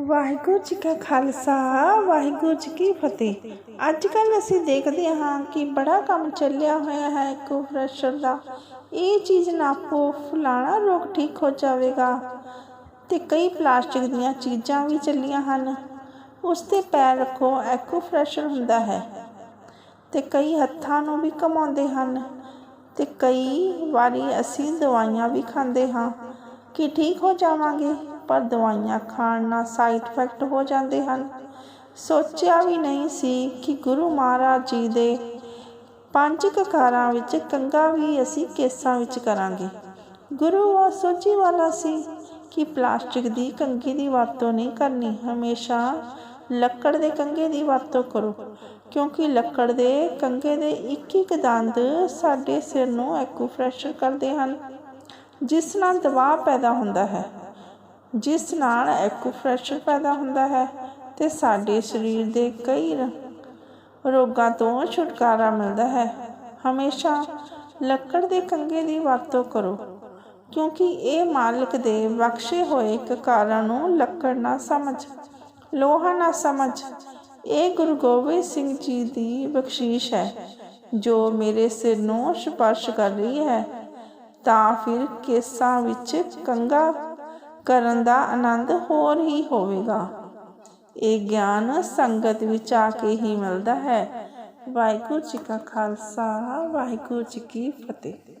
ਵਾਹਿਗੁਰੂ ਜੀ ਕਾ ਖਾਲਸਾ, ਵਾਹਿਗੁਰੂ ਜੀ ਕੀ ਫਤਿਹ। ਅੱਜ ਕੱਲ ਅਸੀਂ ਦੇਖਦੇ ਹਾਂ ਕਿ ਬੜਾ ਕੰਮ ਚੱਲਿਆ ਹੋਇਆ ਹੈ ਇਕੋ ਫਰੈਸ਼ਰ ਦਾ। ਇਹ ਚੀਜ਼ ਨਾਪੋ ਫਲਾਣਾ ਰੋਗ ਠੀਕ ਹੋ ਜਾਵੇਗਾ ਤੇ ਕਈ ਪਲਾਸਟਿਕ ਦੀਆਂ ਚੀਜ਼ਾਂ ਵੀ ਚੱਲੀਆਂ ਹਨ। ਉਸ ਤੇ ਪੈਰ ਰੱਖੋ ਐਕੋ ਫਰੈਸ਼ਰ ਹੁੰਦਾ ਹੈ। ਤੇ ਕਈ ਹੱਥਾਂ ਨੂੰ ਵੀ ਕਮਾਉਂਦੇ ਹਨ ਤੇ ਕਈ ਵਾਰੀ ਅਸੀਂ ਦਵਾਈਆਂ ਵੀ ਖਾਂਦੇ ਹਾਂ। ਕਿ ਠੀਕ ਹੋ ਜਾਵਾਂਗੇ? ਪਰ ਦਵਾਈਆਂ ਖਾਣ ਨਾਲ ਸਾਈਡ ਇਫੈਕਟ ਹੋ ਜਾਂਦੇ ਹਨ। ਸੋਚਿਆ ਵੀ ਨਹੀਂ ਸੀ ਕਿ ਗੁਰੂ ਮਹਾਰਾਜ ਜੀ ਦੇ ਪੰਜ ਕਕਾਰਾਂ ਵਿੱਚ ਕੰਗਾ ਵੀ ਅਸੀਂ ਕੇਸਾਂ ਵਿੱਚ ਕਰਾਂਗੇ। ਗੁਰੂ ਉਹ ਸੋਚੀ ਵਾਲਾ ਸੀ ਕਿ ਪਲਾਸਟਿਕ ਦੀ ਕੰਗੀ ਦੀ ਵਰਤੋਂ ਨਹੀਂ ਕਰਨੀ। ਹਮੇਸ਼ਾ ਲੱਕੜ ਦੇ ਕੰਗੇ ਦੀ ਵਰਤੋਂ ਕਰੋ, ਕਿਉਂਕਿ ਲੱਕੜ ਦੇ ਕੰਗੇ ਦੇ ਇੱਕ ਇੱਕ ਦੰਦ ਸਾਡੇ ਸਿਰ ਨੂੰ ਐਕੂਫਰੈਸ਼ਰ ਕਰਦੇ ਹਨ। ਜਿਸ ਨਾਲ ਦਬਾਅ ਪੈਦਾ ਹੁੰਦਾ ਹੈ, ਜਿਸ ਨਾਲ ਐਕੂਫਰੈਸ਼ਰ ਪੈਦਾ ਹੁੰਦਾ ਹੈ ਤੇ ਸਾਡੇ ਸਰੀਰ ਦੇ ਕਈ ਰੋਗਾਂ ਤੋਂ ਛੁਟਕਾਰਾ ਮਿਲਦਾ ਹੈ। ਹਮੇਸ਼ਾ ਲੱਕੜ ਦੇ ਕੰਗੇ ਦੀ ਵਰਤੋਂ ਕਰੋ, ਕਿਉਂਕਿ ਇਹ ਮਾਲਕ ਦੇ ਬਖਸ਼ੇ ਹੋਏ ਕਕਾਰਾਂ ਨੂੰ ਲੱਕੜ ਨਾ ਸਮਝ, ਲੋਹਾ ਨਾ ਸਮਝ। ਇਹ ਗੁਰੂ ਗੋਬਿੰਦ ਸਿੰਘ ਜੀ ਦੀ ਬਖਸ਼ੀਸ਼ ਹੈ, ਜੋ ਮੇਰੇ ਸਿਰ ਨੂੰ ਸਪਰਸ਼ ਕਰ ਰਹੀ ਹੈ। ਤਾਂ ਫਿਰ ਕੇਸਾਂ ਵਿੱਚ ਕੰਗਾ ਕਰਨ ਦਾ ਆਨੰਦ ਹੋਰ ਹੀ ਹੋਵੇਗਾ। ਇਹ ਗਿਆਨ ਸੰਗਤ ਵਿੱਚ ਆ ਕੇ ਹੀ ਮਿਲਦਾ ਹੈ। ਵਾਹਿਗੁਰੂ ਜੀ ਕਾ ਖਾਲਸਾ, ਵਾਹਿਗੁਰੂ ਜੀ ਕੀ ਫਤਿਹ।